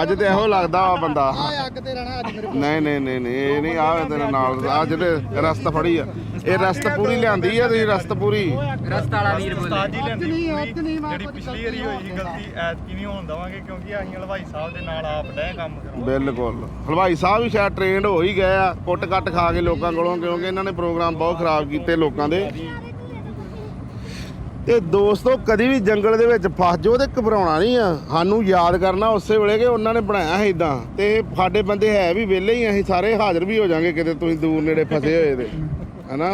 ਅੱਜ ਤੇ ਇਹੋ ਲੱਗਦਾ ਵਾ ਬੰਦਾ। ਆ ਅੱਗ ਤੇ ਰਹਿਣਾ ਅੱਜ ਮੇਰੇ ਨਹੀਂ ਨਹੀਂ ਨਹੀਂ ਨਹੀਂ ਇਹ ਨਹੀਂ ਆ ਤੇਰੇ ਨਾਲ ਅੱਜ ਤੇ ਰਸਤ ਫੜੀ ਆ। ਇਹ ਰਸਤ ਪੂਰੀ ਲਿਆਂਦੀ ਆ ਤੁਸੀਂ ਰਸਤ ਪੂਰੀ? ਰਸਤਾ ਵਾਲਾ ਵੀਰ ਬੋਲੇ। ਅੱਜ ਨਹੀਂ ਅੱਜ ਨਹੀਂ ਮੈਂ ਜਿਹੜੀ ਪਿਛਲੀ ਵਾਰੀ ਹੋਈ ਸੀ ਗਲਤੀ ਐਤਕੀ ਨਹੀਂ ਹੋਣ ਦਵਾਂਗੇ ਕਿਉਂਕਿ ਅਸੀਂ ਹਲਵਾਈ ਸਾਹਿਬ ਦੇ ਨਾਲ ਆਪ ਡੈ ਕੰਮ ਕਰਾਉਣਾ। ਬਿਲਕੁਲ। ਹਲਵਾਈ ਸਾਹਿਬ ਵੀ ਸ਼ਾਇਦ ਟ੍ਰੇਨਡ ਹੋ ਹੀ ਗਏ ਆ ਕੁੱਟ ਕੱਟ ਖਾ ਕੇ ਲੋਕਾਂ ਕੋਲੋਂ ਕਿਉਂਕਿ ਇਹਨਾਂ ਨੇ ਪ੍ਰੋਗਰਾਮ ਬਹੁਤ ਖਰਾਬ ਕੀਤੇ ਲੋਕਾਂ ਦੇ। ਤੇ ਦੋਸਤੋ ਕਦੀ ਵੀ ਜੰਗਲ ਦੇ ਵਿੱਚ ਫਸ ਜਾਓ ਤੇ ਘਬਰਾਉਣਾ ਨਹੀਂ ਆ। ਸਾਨੂੰ ਯਾਦ ਕਰਨਾ ਉਸੇ ਵੇਲੇ ਕਿ ਉਹਨਾਂ ਨੇ ਬਣਾਇਆ ਹੈ ਇਦਾਂ ਤੇ ਸਾਡੇ ਬੰਦੇ ਹੈ ਵੀ ਵਿਹਲੇ ਹੀ ਆ, ਅਸੀਂ ਸਾਰੇ ਹਾਜ਼ਰ ਵੀ ਹੋ ਜਾਾਂਗੇ ਕਿਤੇ ਤੁਸੀਂ ਦੂਰ ਨੇੜੇ ਫਸੇ ਹੋਏ ਤੇ। ਹਨਾ?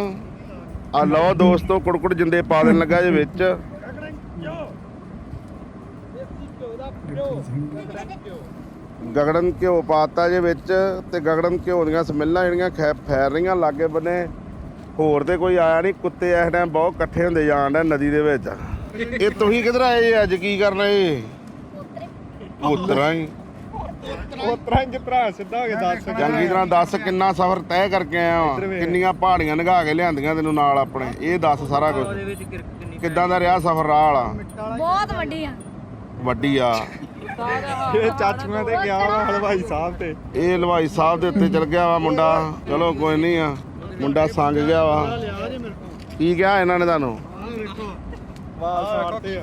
ਆ ਲਓ ਦੋਸਤੋ ਕੁੜਕੁੜ ਜਿੰਦੇ ਪਾ ਦੇਣ ਲੱਗਾ ਜੇ ਵਿੱਚ। ਗਗੜਨ ਘਿਓ ਪਾਤਾ ਜੇ ਵਿੱਚ ਤੇ ਗਗੜਨ ਘਿਓ ਦੀਆਂ ਸਮੈਲਾਂ ਜਿਹੜੀਆਂ ਖੈ ਫੈਰ ਰਹੀਆਂ ਲਾਗੇ ਬੰਨੇ। ਹੋਰ ਤੇ ਕੋਈ ਆਇਆ ਨਹੀਂ ਕੁੱਤੇ ਇਸ ਟਾਈਮ ਬਹੁਤ ਇਕੱਠੇ ਹੁੰਦੇ ਜਾਣ ਡੇ ਨਦੀ ਦੇ ਵਿੱਚ। ਇਹ ਤੁਸੀਂ ਕਿੱਧਰ ਆਏ ਜੇ ਅੱਜ ਕੀ ਕਰਨ ਆਏ? ਉਤਰਾਂ ਹੀ। ਉਤਰਾਂ ਜਿਤਰਾ ਸਿੱਧਾ ਹੋ ਕੇ ਦੱਸ ਚੰਗੀ ਤਰ੍ਹਾਂ ਦੱਸ ਕਿੰਨਾ ਸਫ਼ਰ ਤੈਅ ਕਰਕੇ ਆਇਆ ਵਾਂ। ਕਿੰਨੀਆਂ ਪਹਾੜੀਆਂ ਨਗਾ ਕੇ ਲਿਆਂਦੀਆਂ ਤੈਨੂੰ ਨਾਲ ਆਪਣੇ। ਇਹ ਦੱਸ ਸਾਰਾ ਕੁਝ ਕਿੱਦਾਂ ਦਾ ਰਿਹਾ ਸਫ਼ਰ ਰਾਹ ਵਾਲਾ? ਬਹੁਤ ਵੱਡੀ ਆ। ਵੱਡੀ ਆ। ਇਹ ਚਾਚੂਆਂ ਤੇ ਗਿਆ ਵਾ ਹਲਵਾਈ ਸਾਹਿਬ ਤੇ। ਇਹ ਹਲਵਾਈ ਸਾਹਿਬ ਦੇ ਉੱਤੇ ਚਲ ਗਿਆ ਵਾ ਮੁੰਡਾ। ਚਲੋ ਕੋਈ ਨਹੀਂ ਆ। ਮੁੰਡਾ ਸੰਗ ਗਿਆ ਵਾ। ਕੀ ਕਿਹਾ ਇਹਨਾਂ ਨੇ ਤੁਹਾਨੂੰ? ਜੀ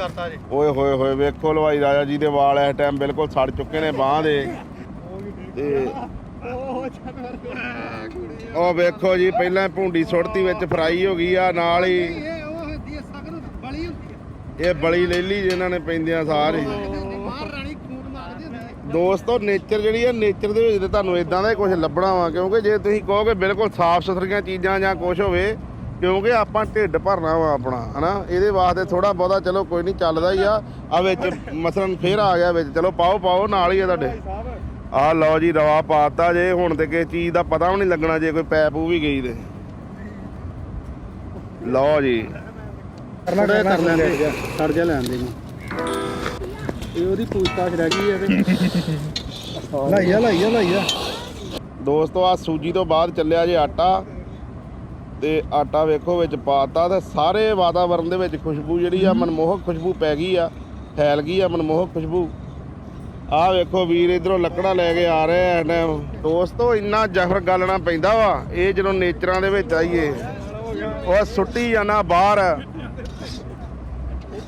ਓਏ ਹੋਏ ਹੋਏ ਵੇਖੋ ਹਲਵਾਈ ਰਾਜਾ ਜੀ ਦੇ ਵਾਲ ਇਸ ਟਾਈਮ ਬਿਲਕੁਲ ਸੜ ਚੁੱਕੇ ਨੇ ਬਾਹ ਦੇ। ਤੇ ਉਹ ਵੇਖੋ ਜੀ ਪਹਿਲਾਂ ਭੁੰਡੀ ਸੁੱਟਤੀ ਵਿੱਚ ਫਰਾਈ ਹੋ ਗਈ ਆ ਨਾਲ ਹੀ। ਇਹ ਬਲੀ ਹੁੰਦੀ ਇਹ ਬਲੀ ਲੈ ਲਈ ਜਿਹਨਾਂ ਨੇ ਪੈਂਦੀਆਂ ਸਾਰੇ ਹੈ ਮਾਰ ਰਾਣੀ ਖੂਨ ਮਾਰਦੀ ਹੁੰਦੀ ਹੈ ਦੋਸਤੋ ਨੇਚਰ ਜਿਹੜੀ ਆ ਨੇਚਰ ਦੇ ਵਿੱਚ ਤੇ ਤੁਹਾਨੂੰ ਇਦਾਂ ਦਾ ਹੀ ਕੁਝ ਲੱਭਣਾ ਵਾ ਕਿਉਂਕਿ ਜੇ ਤੁਸੀਂ ਕਹੋਗੇ ਬਿਲਕੁਲ ਸਾਫ਼ ਸੁਥਰੀਆਂ ਚੀਜ਼ਾਂ ਜਾਂ ਕੁਝ ਹੋਵੇ ਕਿਉਂਕਿ ਆਪਾਂ ਢਿੱਡ ਭਰਨਾ ਵਾ ਆਪਣਾ ਹਨਾ? ਇਹਦੇ ਵਾਸਤੇ ਥੋੜਾ ਬਹੁਤਾ ਚਲੋ ਕੋਈ ਨਹੀਂ ਚੱਲਦਾ ਹੀ ਆ। ਆ ਵਿੱਚ ਮਸਲਨ ਫੇਰ ਆ ਗਿਆ ਵਿੱਚ। ਚਲੋ ਪਾਓ ਪਾਓ ਨਾਲ ਹੀ ਆ ਤੁਹਾਡੇ। ਆ ਲਓ ਜੀ ਰਵਾ ਪਾਤਾ ਜੇ ਹੁਣ ਤੇ ਕਿਸੇ ਚੀਜ਼ ਦਾ ਪਤਾ ਵੀ ਨਹੀਂ ਲੱਗਣਾ ਜੇ ਕੋਈ ਪੈਪ ਉਹ ਵੀ ਗਈ ਤੇ। ਲਓ ਜੀ। ਥੋੜਾ ਕਰ ਲੈਂਦੇ ਛੱਡ ਜਾ। ਲੈਂਦੇ ਨੂੰ ਇਹ ਉਹਦੀ ਪੂਛਤਾਛ ਰਹਿ ਗਈ ਹੈ ਤੇ। ਲਾਈਆ ਲਾਈਆ ਲਾਈਆ। ਦੋਸਤੋ ਆ ਸੂਜੀ ਤੋਂ ਬਾਅਦ ਚੱਲਿਆ ਜੇ ਆਟਾ। ਤੇ ਆਟਾ ਵੇਖੋ ਵਿੱਚ ਪਾਤਾ ਤੇ ਸਾਰੇ ਵਾਤਾਵਰਣ ਦੇ ਵਿੱਚ ਖੁਸ਼ਬੂ ਜਿਹੜੀ ਆ ਮਨਮੋਹਕ ਖੁਸ਼ਬੂ ਪੈ ਗਈ ਆ ਫੈਲ ਗਈ ਆ ਮਨਮੋਹਕ ਖੁਸ਼ਬੂ। ਆਹ ਵੇਖੋ ਵੀਰ ਇਧਰੋਂ ਲੱਕੜਾਂ ਲੈ ਕੇ ਆ ਰਹੇ ਆ ਟਾਈਮ ਦੋਸਤੋ ਇੰਨਾ ਜ਼ਫਰ ਗੱਲਣਾ ਪੈਂਦਾ ਵਾ ਇਹ ਜਦੋਂ ਨੇਚਰਾਂ ਦੇ ਵਿੱਚ ਆਈਏ ਉਹ ਸੁੱਟੀ ਜਾਣਾ ਬਾਹਰ।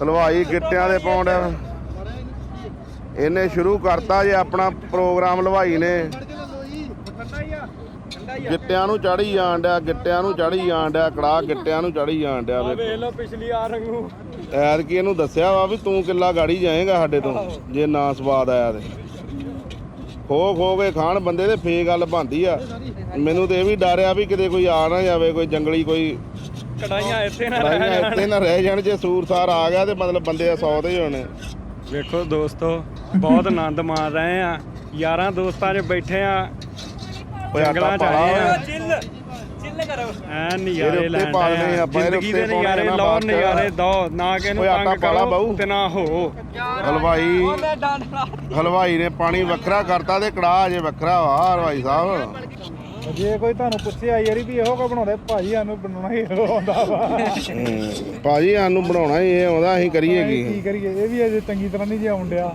ਹਲਵਾਈ ਗਿੱਟਿਆਂ ਦੇ ਪਾਉਂਡ ਇਹਨੇ ਸ਼ੁਰੂ ਕਰਤਾ ਜੇ ਆਪਣਾ ਪ੍ਰੋਗਰਾਮ ਹਲਵਾਈ ਨੇ। ਗਿੱਟਿਆਂ ਨੂੰ ਚੜੀ ਜਾਣ ਡਿਆ ਗਿੱਟਿਆਂ ਨੂੰ ਚੜੀ ਜਾਣ ਡਿਆ ਕੜਾ ਗਿੱਟਿਆਂ ਨੂੰ ਚੜੀ ਜਾਣ ਡਿਆ ਵੇਖੋ। ਲੋ ਪਿਛਲੀ ਆ ਰੰਗੂ। ਐਤਕੀ ਇਹਨੂੰ ਦੱਸਿਆ ਵਾ ਵੀ ਤੂੰ ਕਿੱਲਾ ਗਾੜੀ ਜਾਏਗਾ ਸਾਡੇ ਤੋਂ ਜੇ ਨਾ ਸਵਾਦ ਆਇਆ ਤੇ। ਖੋ ਖੋ ਕੇ ਖਾਣ ਬੰਦੇ ਤੇ ਫੇ ਗੱਲ ਬੰਦੀ ਆ। ਮੈਨੂੰ ਤੇ ਇਹ ਵੀ ਡਰ ਆ ਵੀ ਕਿਤੇ ਕੋਈ ਆ ਨਾ ਜਾਵੇ ਕੋਈ ਜੰਗਲੀ ਕੋਈ ਕੜਾਈਆਂ ਇੱਥੇ ਨਾ ਲੜਾਈਆਂ ਇੱਥੇ ਨਾ ਰਹਿ ਜਾਣ ਜੇ ਸੂਰਸਾਰ ਆ ਗਿਆ ਤੇ ਮਤਲਬ ਬੰਦੇ 100 ਤੇ ਹੀ ਹੋਣੇ। ਵੇਖੋ ਦੋਸਤੋ ਬਹੁਤ ਆਨੰਦ ਮਾਣ ਰਹੇ ਆ। ਯਾਰਾਂ ਦੋਸਤਾਂ 'ਚ ਬੈਠੇ ਆ ਓਏ ਆਟਾ ਜੰਗਲਾਂ 'ਚ ਆਏ ਆ। ਚਿੱਲ ਚਿੱਲ ਕਰੋ। ਐ ਇਹਦੇ ਨਜ਼ਾਰੇ ਉੱਤੇ ਲੈਣ ਪਾ ਡਏ ਦੇਣੇ ਆ ਆਪਾਂ, ਇਹਦੇ ਜ਼ਿੰਦਗੀ ਦੇ ਉੱਤੇ ਪਾਉਣੇ ਨਜ਼ਾਰੇ ਨਾ ਲਓ ਬਾਅਦ ਚ। ਨਜ਼ਾਰੇ ਦੋ। ਨਾ ਕਿ ਇਹਨੂੰ ਓਏ ਆਟਾ ਤੰਗ ਕਰੋ ਬਾਊ। ਤੇ ਨਾ ਹੋ। ਹਲਵਾਈ। ਹਲਵਾਈ ਨੇ ਪਾਣੀ ਵੱਖਰਾ ਕਰਤਾ ਤੇ ਕੜਾਹ ਅਜੇ ਵੱਖਰਾ ਵਾ ਹਲਵਾਈ ਸਾਹਿਬ। ਜੇ ਕੋਈ ਤੁਹਾਨੂੰ ਪੁੱਛਿਆ ਯਾਰੀ ਵੀ ਇਹੋ ਕੋ ਬਣਾਉਂਦੇ ਭਾਜੀ ਸਾਨੂੰ ਬਣਾਉਣਾ ਹੀ ਇਹੋ ਆਉਂਦਾ ਵਾ। ਹੂੰ। ਭਾਜੀ ਸਾਨੂੰ ਬਣਾਉਣਾ ਹੀ ਇਹ ਆਉਂਦਾ ਅਸੀਂ ਕਰੀਏ ਕੀ? ਕੀ ਕਰੀਏ ਇਹ ਵੀ ਅਜੇ ਚੰਗੀ ਤਰ੍ਹਾਂ ਨਹੀਂ ਜੇ ਆਉਂਦਿਆ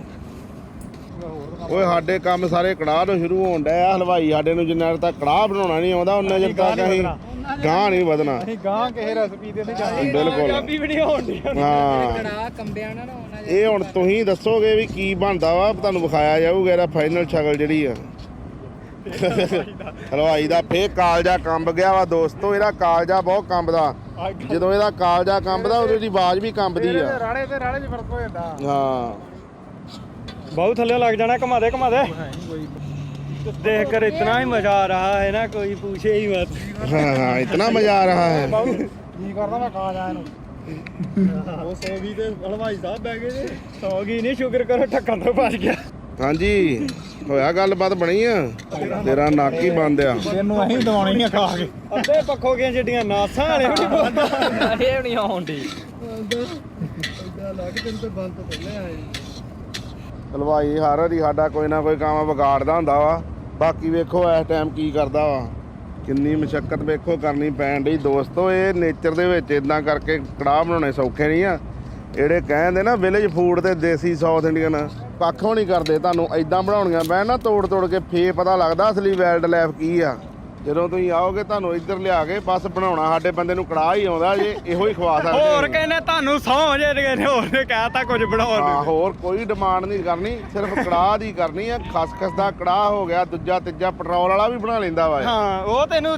ਓਏ ਸਾਡੇ ਕੰਮ ਸਾਰੇ ਕੜਾਹ ਤੋਂ ਸ਼ੁਰੂ ਹੋਣ ਡਿਆ ਹਲਵਾਈ ਸਾਡੇ ਨੂੰ ਜਿੰਨਾ ਚਿਰ ਤੱਕ ਕੜਾਹ ਬਣਾਉਣਾ ਨਹੀਂ ਆਉਂਦਾ ਉਹਨਾਂ ਚਿਰ ਤੱਕ ਅਸੀਂ ਗਾਂ ਨਹੀਂ ਵਧਣਾ। ਅਸੀਂ ਗਾਂ ਕਿਸੇ ਰੈਸਪੀ ਤੇ ਨਹੀਂ ਜਾਂਦੇ। ਬਿਲਕੁਲ। ਵੀ ਨਹੀਂ ਹੋਣੀ ਹਾਂ। ਕੜਾ ਕੰਬਿਆ ਨਾ ਨਾ ਹੋਣਾ ਇਹ ਹੁਣ ਤੁਸੀਂ ਦੱਸੋਗੇ ਵੀ ਕੀ ਬਣਦਾ ਵਾ ਤੁਹਾਨੂੰ ਵਿਖਾਇਆ ਜਾਊਗਾ ਇਹਦਾ ਫਾਈਨਲ ਸ਼ਕਲ ਜਿਹੜੀ ਆ। ਹਲਵਾਈ ਦਾ ਫੇਰ ਕਾਲਜਾ ਕੰਬ ਗਿਆ ਵਾ ਦੋਸਤੋ ਇਹਦਾ ਕਾਲਜਾ ਬਹੁਤ ਕੰਬਦਾ। ਜਦੋਂ ਇਹਦਾ ਕਾਲਜਾ ਕੰਬਦਾ ਉਹਦੀ ਆਵਾਜ਼ ਵੀ ਕੰਬਦੀ ਆ। ਰਾੜੇ ਤੇ ਰਾੜੇ 'ਚ ਫ਼ਰਕ ਹੋ ਜਾਂਦਾ। ਹਾਂ। ਬਹੁਤ ਥੱਲੇ ਲੱਗ ਜਾਣਾ ਘਮਾ ਦੇ ਘਮਾ ਦੇ देख कर इतना ही मजा आ रहा है ना कोई पूछे ही मत ਹਾਂ ਹਾਂ ਇਤਨਾ ਮਜ਼ਾ ਆ ਰਹਾ ਹੈ ਕੀ ਕਰਦਾ ਮੈਂ ਖਾ ਜਾ ਇਹਨੂੰ ਉਹ ਸੋਗੀ ਤੇ ਹਲਵਾਈ ਸਾਹਿਬ ਬਹਿ ਗਏ ਜੇ होगी नहीं शुक्र करो ढक्कन तो बच गया ਹਾਂਜੀ ਹੋਇਆ ਗੱਲਬਾਤ ਬਣੀ ਆ ਤੇਰਾ ਨੱਕ ਹੀ ਬੰਦ ਆ ਤੈਨੂੰ ਅਸੀਂ ਦਵਾਉਣੀ ਆ ਖਾ ਕੇ ਅੱਧੇ ਪੱਖੋ ਗਿਆ ਜਿਹੜੀਆਂ ਨਾਸਾਂ ਵਾਲੇ ਵੀ ਨਹੀਂ ਬੋਲਦਾ ਇਹ ਨਹੀਂ ਆਉਂਦੀ ਹਲਵਾਈ ਹਰ ਵਾਰੀ ਸਾਡਾ ਕੋਈ ਨਾ ਕੋਈ ਕੰਮ ਵਿਗਾੜਦਾ ਹੁੰਦਾ ਵਾ। ਬਾਕੀ ਵੇਖੋ ਇਸ ਟਾਈਮ ਕੀ ਕਰਦਾ ਵਾ। ਕਿੰਨੀ ਮੁਸ਼ਕਲ ਵੇਖੋ ਕਰਨੀ ਪੈਣ ਡਈ। ਦੋਸਤੋ, ਇਹ ਨੇਚਰ ਦੇ ਵਿੱਚ ਇਦਾਂ ਕਰਕੇ ਕੜਾਹ ਬਣਾਉਣੇ ਸੌਖੇ ਨਹੀਂ ਆ। ਜਿਹੜੇ ਕਹਿੰਦੇ ਨਾ ਵਿਲੇਜ ਫੂਡ ਤੇ ਦੇਸੀ ਸਾਊਥ ਇੰਡੀਅਨ ਪੱਖੋਂ ਨਹੀਂ ਕਰਦੇ ਤੁਹਾਨੂੰ। ਇਦਾਂ ਬਣਾਉਣੀਆਂ। ਪੈਣ ਨਾ ਤੋੜ ਤੋੜ ਕੇ ਫੇ ਪਤਾ ਲੱਗਦਾ ਅਸਲੀ ਵਾਈਲਡ ਲਾਈਫ ਕੀ ਆ। ਜਦੋਂ ਤੁਸੀਂ ਆਓਗੇ ਤੁਹਾਨੂੰ ਇੱਧਰ ਲਿਆ ਕੇ ਬਸ ਬਣਾਉਣਾ ਸਾਡੇ ਬੰਦੇ ਨੂੰ ਕੜਾਹ ਹੀ ਆਉਂਦਾ ਜੇ ਇਹੋ ਹੀ ਖਵਾ ਸਕਦੇ ਹੋਰ। ਕਹਿੰਦੇ ਤੁਹਾਨੂੰ ਸੌ ਜੇ ਕਹਿੰਦੇ ਹੋਰ ਨੇ ਕਹਿਤਾ ਕੁਝ ਬਣਾਉਣ ਨੂੰ। ਹੋਰ ਕੋਈ ਡਿਮਾਂਡ ਨਹੀਂ ਕਰਨੀ ਸਿਰਫ ਕੜਾਹ ਦੀ ਕਰਨੀ ਆ ਖਸਖਸ ਦਾ ਕੜਾਹ ਹੋ ਗਿਆ ਦੂਜਾ ਤੀਜਾ ਪੈਟਰੋਲ ਵਾਲਾ ਵੀ ਬਣਾ ਲੈਂਦਾ ਵਾ। ਹਾਂ ਉਹ ਤੈਨੂੰ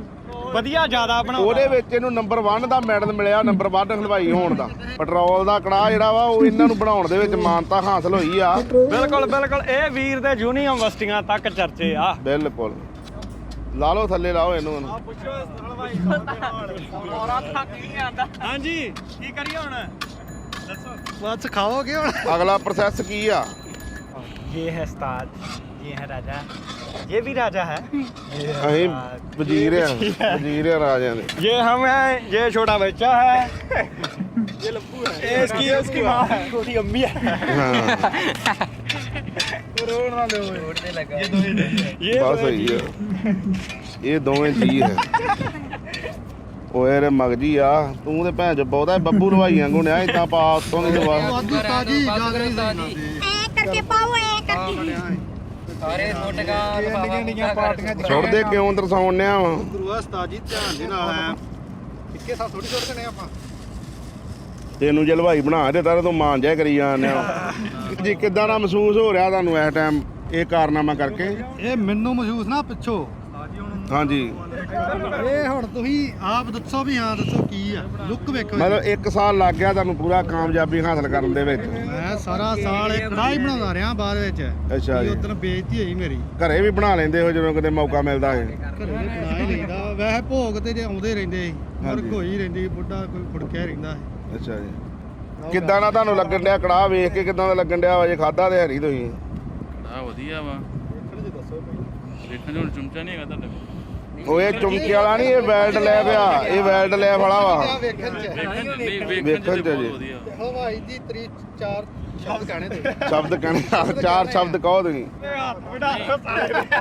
ਵਧੀਆ ਜ਼ਿਆਦਾ ਬਣਾਉਂਦਾ। ਉਹਦੇ ਵਿੱਚ ਇਹਨੂੰ ਨੰਬਰ 1 ਦਾ ਮੈਡਲ ਮਿਲਿਆ ਨੰਬਰ 1 ਹਲਵਾਈ ਹੋਣ ਦਾ। ਪੈਟਰੋਲ ਦਾ ਕੜਾਹ ਜਿਹੜਾ ਵਾ ਉਹ ਇਹਨਾਂ ਨੂੰ ਬਣਾਉਣ ਦੇ ਵਿੱਚ ਮਾਨਤਾ ਹਾਸਲ ਹੋਈ ਆ। ਬਿਲਕੁਲ ਬਿਲਕੁਲ ਇਹ ਵੀਰ ਦੇ ਯੂਨੀਵਰਸਿਟੀਆਂ ਤੱਕ ਚਰਚੇ ਆ। ਬਿਲਕੁਲ। ਲਾ ਲਓ ਥੱਲੇ ਲਾਓ ਇਹਨੂੰ ਹੁਣ। ਹਾਂਜੀ ਕੀ ਕਰੀਏ ਹੁਣ? ਦੱਸੋ। ਬਸ ਖਾਓਗੇ ਹੁਣ? ਅਗਲਾ ਪ੍ਰੋਸੈਸ ਕੀ ਆ? ਇਹ ਹੈ ਉਸਤਾਦ ਇਹ ਹੈ ਰਾਜਾ। ਇਹ ਵੀ ਰਾਜਾ ਹੈ। ਅਸੀਂ ਵਜ਼ੀਰ ਆ ਵਜ਼ੀਰ ਆ ਰਾਜਿਆਂ ਦੇ। ਇਹ ਹਮ ਹੈ ਇਹ ਛੋਟਾ ਬੱਚਾ ਹੈ। ਇਹ ਲੱਭੂ ਹੈ। ਇਹ ਇਸकी ਇਸकी ਮਾਂ ਹੈ। ਅੰਮੀ ਹੈ। ਰੋਣ ਨਾ ਲਿਓ ਰੋਡ ਤੇ ਲੱਗਾ ये ਬਸ ਸਹੀ ਆ। ਇਹ ਦੋਵੇਂ ਜੀ ਹੈ। ਓਏ ਰੇ ਮਗਜੀ ਆ। ਤੂੰ ਤੇ ਭੈਣ ਚ ਬਹੁਤਾ ਬੱਬੂ ਲਵਾਈਆਂ ਗੁਣਿਆ ਇਦਾਂ ਪਾ ਉਤੋਂ ਦੀ ਦਵਾ ਵਾਧੂ ਤਾਜੀ ਤਾਜੀ ਐ ਕਰਕੇ ਪਾਓ ਐ ਕਰਕੇ। ਸਾਰੇ ਚ ਛੁੱਟਦੇ ਕਿਉਂ ਦਰਸਾਉਣਿਆ ਵਾ? ਗੁਰੂ ਉਸਤਾਦ ਜੀ ਧਿਆਨ ਦੇ ਨਾਲ ਆਇਆ ਇੱਕੇ ਸਾਥ ਥੋੜੀ ਛੋੜ ਦੇਣੇ ਆਪਾਂ। ਤੈਨੂੰ ਜੇ ਹਲਵਾਈ ਬਣਾ ਦਿੱਤਾ ਤਾਂ ਤੂੰ ਮਾਨ ਜਾਇਆ ਕਰੀ ਜਾਂਦਿਆ ਜੀ ਕਿੱਦਾਂ ਦਾ ਮਹਿਸੂਸ ਹੋ ਰਿਹਾ ਤੁਹਾਨੂੰ ਇਸ ਟਾਈਮ ਇਹ ਕਾਰਨਾਮਾ ਕਰਕੇ? ਇਹ ਮੈਨੂੰ ਮਹਿਸੂਸ ਨਾ ਪਿੱਛੋਂ। ਹਾਂਜੀ। ਇਹ ਹੁਣ ਤੁਸੀਂ ਆਪ ਦੱਸੋ ਵੀ ਹਾਂ ਦੱਸੋ ਕੀ ਆ। ਲੁੱਕ ਵੇਖੋ ਮਤਲਬ 1 ਸਾਲ ਲੱਗ ਗਿਆ ਤੁਹਾਨੂੰ ਪੂਰਾ ਕਾਮਯਾਬੀ ਹਾਸਲ ਕਰਨ ਦੇ ਵਿੱਚ। ਮੈਂ ਸਾਰਾ ਸਾਲ ਇਹ ਕੜਾਈ ਬਣਾਉਂਦਾ ਰਿਹਾ ਬਾਅਦ ਵਿੱਚ। ਅੱਛਾ ਜੀ। ਉਦੋਂ ਬੇਇੱਜ਼ਤੀ ਹੋਈ ਮੇਰੀ। ਘਰੇ ਵੀ ਬਣਾ ਲੈਂਦੇ ਹੋ ਜਦੋਂ ਕਿਤੇ ਮੌਕਾ ਮਿਲਦਾ ਹੈ ਘਰੇ ਵੀ ਬਣਾ ਹੀ ਲਈਦਾ। ਵੈਸੇ ਭੋਗ ਤੇ ਜੇ ਆਉਂਦੇ ਰਹਿੰਦੇ। ਮਰਗ ਹੋਈ ਰਹਿੰਦੀ ਬੁੱਢਾ ਕੋਈ ਫੁੜਕਿਆ ਰਹਿੰਦਾ। ਅੱਛਾ ਜੀ। ਕਿੱਦਾਂ ਦਾ ਤੁਹਾਨੂੰ ਲੱਗਣ ਡਿਆ? ਕੜਾਹ ਵੇਖ ਕੇ ਕਿੱਦਾਂ ਦਾ ਲੱਗਣ ਡਿਆ ਵਾ? ਜੇ ਖਾਦਾ ਤੇ ਹਰੀ ਤੁਸੀਂ। ਆ ਵਧੀਆ ਵਾ। ਦੇਖਣ ਨੂੰ ਹੁਣ ਚਮਚਾ ਨਹੀਂ ਹੈਗਾ ਤੁਹਾਡੇ ਕੋਲ? ਉਹ ਇਹ ਚੁੰਮਕੇ ਵਾਲਾ ਨਹੀਂ ਇਹ ਵੈਲਡ ਲੈਬ ਆ ਇਹ ਵੈਲਡ ਲੈਬ ਵਾਲਾ ਵਾ। ਵੇਖਣ ਚ। ਵੇਖਣ ਚ ਨਹੀਂ ਵੇਖਣ ਚ। ਬਹੁਤ ਵਧੀਆ ਹਲਵਾਈ ਦੀ ਤਰੀ ਚਾਰ ਸ਼ਬਦ ਕਹਿਣੇ ਤੇ ਸ਼ਬਦ ਕਹਿਣੇ ਚਾਰ ਸ਼ਬਦ ਕਹੋ ਤੁਸੀਂ।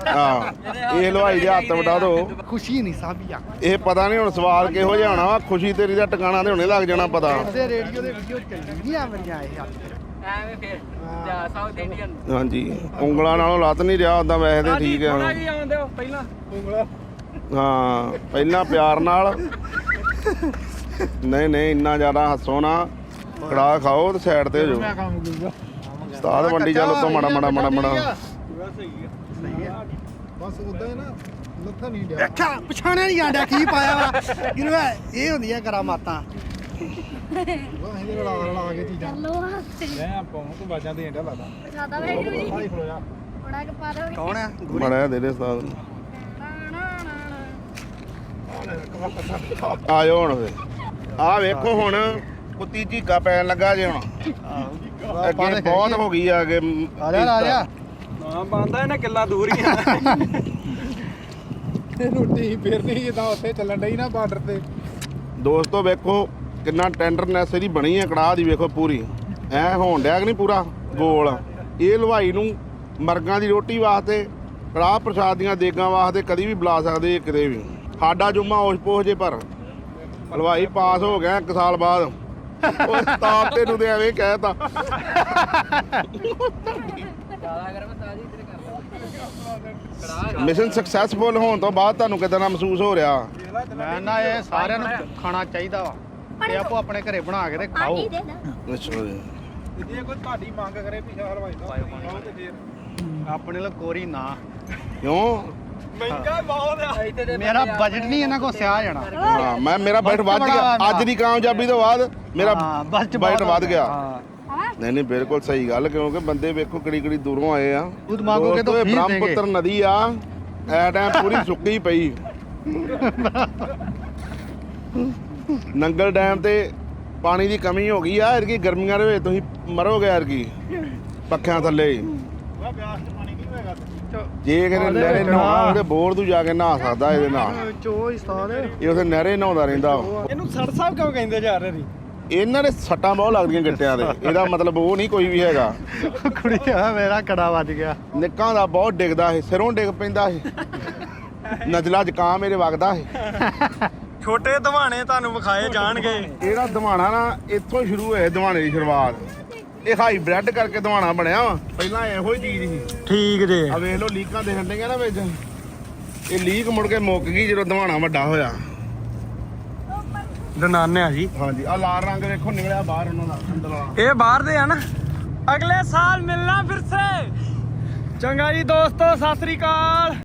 ਹਾਂ ਇਹ ਹਲਵਾਈ ਦੇ ਹੱਥ ਵਟਾ ਦਿਓ ਖੁਸ਼ੀ ਨਹੀਂ ਸਾਬੀਆ ਇਹ ਪਤਾ ਨਹੀਂ ਹੁਣ ਸਵਾਲ ਕਿਹੋ ਜਿਹਾ ਹੋਣਾ ਵਾ ਖੁਸ਼ੀ ਤੇਰੀ ਦਾ ਟਿਕਾਣਾ ਤੇ ਹੁਣੇ ਲੱਗ ਜਾਣਾ ਪਤਾ। ਤੇ ਰੇਡੀਓ ਦੇ ਵੀਡੀਓ ਚੱਲੀ ਨਹੀਂ ਆ ਮੇਰੀਆਂ ਇਹ ਅੱਜ ਐਵੇਂ ਫਿਰ ਜਾ ਸਾਊਥ ਇੰਡੀਅਨ ਹਾਂਜੀ ਉਂਗਲਾਂ ਨਾਲੋਂ ਲੱਤ ਨਹੀਂ ਰਿਹਾ ਉਦਾਂ ਵੈਸੇ ਤੇ ਠੀਕ ਹੈ ਥੋੜਾ ਜੀ ਆਉਂਦੇ ਹੋ ਪਹਿਲਾਂ। ਹਾਂ ਪਹਿਲਾਂ ਪਿਆਰ ਨਾਲ। ਨਹੀਂ ਨਹੀਂ ਇੰਨਾ ਜ਼ਿਆਦਾ ਹੱਸੋ ਨਾ। ਕੜਾ ਖਾਓ ਤੇ ਸਾਈਡ ਤੇ ਹੋ ਜਾਓ। ਕੰਮ ਕਰੂਗਾ। ਉਸਤਾਦ ਮੰਡੀ ਚੱਲ ਉਤੋਂ ਮਾੜਾ ਮਾੜਾ ਮਾੜਾ ਮਾੜਾ। ਬਸ ਉਦਾਂ ਹੀ ਨਾ ਲੱਥਾ ਨਹੀਂ ਡਿਆ। ਵੇਖਿਆ ਪਛਾਣਿਆ ਨਹੀਂ ਜਾਂਦਾ ਕੀ ਪਾਇਆ ਵਾ? ਗਿਰਵਾ ਇਹ ਹੁੰਦੀਆਂ ਕਰਾਮਾਤਾਂ ਅਸੀਂ ਦੇ ਰਲਾ ਰਲਾ ਕੇ ਚੀਜ਼ਾਂ। ਕਰ ਲੋ ਹੱਥ ਲੈ ਆਪਾਂ ਨੂੰ ਤੂੰ ਬਾਜਾਂ ਦੇਣ ਡਿਆ ਲੱਗਦਾ ਜ਼ਿਆਦਾ ਵੈਗਰੂ ਜੀ। ਆਈ ਖਲੋ ਜਾ ਬੜਾ ਕੁ ਪਾ ਦੋ ਕੌਣ ਆ? ਮਾੜਾ ਦੇ ਦੇ ਉਸਤਾਦ ਨੂੰ। ਆ ਜਾਓ ਹੁਣ ਫੇ ਆ ਵੇਖੋ ਹੁਣ। ਕੁੱਤੀ ਝੀਕਾ ਪੈਣ ਲੱਗਾ ਜੇ ਹੁਣ। ਅੱਗੇ ਬਹੁਤ ਹੋ ਗਈ ਆ ਅੱਗੇ। ਆ ਜਾ ਆ ਜਾ। ਹਾਂ ਬੰਦਾ ਇਹਨੇ ਕਿੱਲਾ ਦੂਰ ਹੀ ਆ। ਰੋਟੀ ਫੇਰਦੀ ਜਿੱਦਾਂ ਉੱਥੇ ਚੱਲਣ ਡਈ ਨਾ ਬਾਰਡਰ ਤੇ। ਦੋਸਤੋ ਵੇਖੋ ਕਿੰਨਾ ਟੈਂਡਰਨੈਸ ਇਹਦੀ ਬਣੀ ਹੈ ਕੜਾਹ ਦੀ ਵੇਖੋ ਪੂਰੀ। ਐ ਹੋਣ ਡਿਆ ਕਿ ਨਹੀਂ ਪੂਰਾ ਗੋਲ? ਇਹ ਹਲਵਾਈ ਨੂੰ ਮਰਗਾਂ ਦੀ ਰੋਟੀ ਵਾਸਤੇ ਕੜਾਹ ਪ੍ਰਸ਼ਾਦ ਦੀਆਂ ਦੇਗਾਂ ਵਾਸਤੇ ਕਦੀ ਵੀ ਬੁਲਾ ਸਕਦੇ ਕਿਤੇ ਵੀ। ਸਾਡਾ ਜੁਮਾ ਉਸ ਪੋਹ ਜੇ ਪਰ। ਹਲਵਾਈ ਪਾਸ ਹੋ ਗਿਆ ਇੱਕ ਸਾਲ ਬਾਅਦ। ਉਹ ਸਤਾਪ ਤੈਨੂੰ ਤੇ ਐਵੇਂ ਕਹਿਤਾ। ਜ਼ਿਆਦਾ ਗਰਮ ਜੀ ਮਿਸ਼ਨ ਸਕਸੈਸਫੁਲ ਹੋਣ ਤੋਂ ਬਾਅਦ ਤੁਹਾਨੂੰ ਕਿਦਾਂ ਦਾ ਮਹਿਸੂਸ ਹੋ ਰਿਹਾ? ਮੈਂ ਨਾ ਇਹ ਸਾਰਿਆਂ ਨੂੰ ਖਾਣਾ ਚਾਹੀਦਾ ਵਾ। ਤੇ ਆਪੋ ਆਪਣੇ ਘਰੇ ਬਣਾ ਕੇ ਤੇ ਖਾਓ। ਪਾਣੀ ਦੇ ਨਾ। ਅੱਛਾ ਜੀ। ਜੇ ਕੋਈ ਤੁਹਾਡੀ ਮੰਗ ਕਰੇ ਵੀ ਹਲਵਾਈ ਦਾ ਆਪਣੇ ਲਈ ਕੋਰੀ ਨਾ। ਕਿਉਂ? ਮਹਿੰਗਾ ਬਹੁਤ ਆ ਇੱਥੇ ਤੇ ਮੇਰਾ ਬਜਟ ਨਹੀਂ ਇਹਨਾਂ ਕੋ ਸਿਆ ਜਾਣਾ। ਹਾਂ ਮੈਂ ਮੇਰਾ ਬਜਟ ਵੱਧ ਗਿਆ। ਅੱਜ ਦੀ ਕਾਮਯਾਬੀ ਤੋਂ ਬਾਅਦ ਮੇਰਾ ਹਾਂ, ਬਜਟ ਵੱਧ ਗਿਆ। ਹਾਂ। ਨਹੀਂ ਨਹੀਂ ਬਿਲਕੁਲ ਸਹੀ ਗੱਲ ਕਿਉਂਕਿ ਬੰਦੇ ਵੇਖੋ ਕਿਹੜੀ ਕਿਹੜੀ ਦੂਰੋਂ ਆਏ ਆ। ਦੁੱਧ ਮੰਗੋਗੇ ਤਾਂ ਫੀਸ ਬ੍ਰਹਮਪੁੱਤਰ ਨਦੀ ਆ ਐ ਟਾਈਮ ਪੂਰੀ ਸੁੱਕੀ ਪਈ। ਨੰਗਲ ਡੈਮ ਤੇ ਪਾਣੀ ਦੀ ਕਮੀ ਹੋ ਗਈ ਆ ਐਰਕੀ ਗਰਮੀਆਂ ਦੇ ਵਿੱਚ ਤੁਸੀਂ ਮਰੋਗੇ ਐਰਕੀ ਪੱਖਿਆਂ ਥੱਲੇ। ਹੀ ਵਾ ਬਿਆਸ ਚ ਪਾਣੀ ਨਹੀਂ ਹੋਏਗਾ ਜੇ ਕਿਤੇ ਨਹਿਰੇ ਨਹਾਉਣਾ ਉਹਦੇ ਬੋਰ ਤੋਂ ਜਾ ਕੇ ਨਹਾ ਸਕਦਾ ਇਹਦੇ ਨਾਲ। ਚੋ ਇਹ ਉਥੇ ਨਹਿਰੇ ਨਹਾਉਂਦਾ ਰਹਿੰਦਾ। ਇਹਨੂੰ ਸੜ ਸਾਹਿਬ ਕਿਉਂ ਕਹਿੰਦੇ ਜਾ ਰਹੇ ਸੀ ਇਹਨਾਂ ਦੇ ਸੱਟਾਂ ਬਹੁਤ ਲੱਗਦੀਆਂ ਗਿੱਟਿਆਂ ਦੇ। ਇਹਦਾ ਮਤਲਬ ਉਹ ਨਹੀਂ ਕੋਈ ਵੀ ਹੈਗਾ। ਕੁੜੀ ਆ ਮੇਰਾ ਕੜਾ ਵੱਜ ਗਿਆ। ਨਿੱਕਾਂ ਦਾ ਬਹੁਤ ਡਿੱਗਦਾ ਸੀ ਸਿਰੋਂ ਡਿੱਗ ਪੈਂਦਾ ਸੀ। ਨਜਲਾ ਜ਼ੁਕਾਮ ਮੇਰੇ ਵਗਦਾ ਸੀ। ਛੋਟੇ ਦਵਾਣੇ ਤੁਹਾਨੂੰ ਵਿਖਾਏ ਜਾਣਗੇ। ਇਹਦਾ ਦਵਾਣਾ ਨਾ ਇੱਥੋਂ ਹੀ ਸ਼ੁਰੂ ਹੋਇਆ ਦਵਾਣੇ ਦੀ ਸ਼ੁਰੂਆਤ। ਇਹ ਹਾਈ ਬ੍ਰੈਡ ਕਰਕੇ ਦਵਾਣਾ ਬਣਿਆ ਵਾ। ਪਹਿਲਾਂ ਇਹੋ ਹੀ ਚੀਜ਼ ਸੀ। ਠੀਕ ਜੇ। ਆ ਵੇਖ ਲਓ ਲੀਕਾਂ ਦੇ ਹੰਡੇਗਾ ਨਾ ਵਿੱਚ। ਇਹ ਲੀਕ ਮੁੜ ਕੇ ਮੁੱਕ ਗਈ ਜਦੋਂ ਦਵਾਣਾ ਵੱਡਾ ਹੋਇਆ। ਦਨਾਨਿਆ ਜੀ। ਹਾਂਜੀ ਆ ਲਾਲ ਰੰਗ ਵੇਖੋ ਨਿਕਲਿਆ ਬਾਹਰ ਉਹਨਾਂ ਦਾ ਅੰਦਰ ਇਹ ਬਾਹਰ ਦੇ ਆ ਨਾ। ਅਗਲੇ ਸਾਲ ਮਿਲਣਾ ਫਿਰ ਸੇ। ਚੰਗਾ ਜੀ ਦੋਸਤੋ ਸਤਿ ਸ੍ਰੀ ਅਕਾਲ।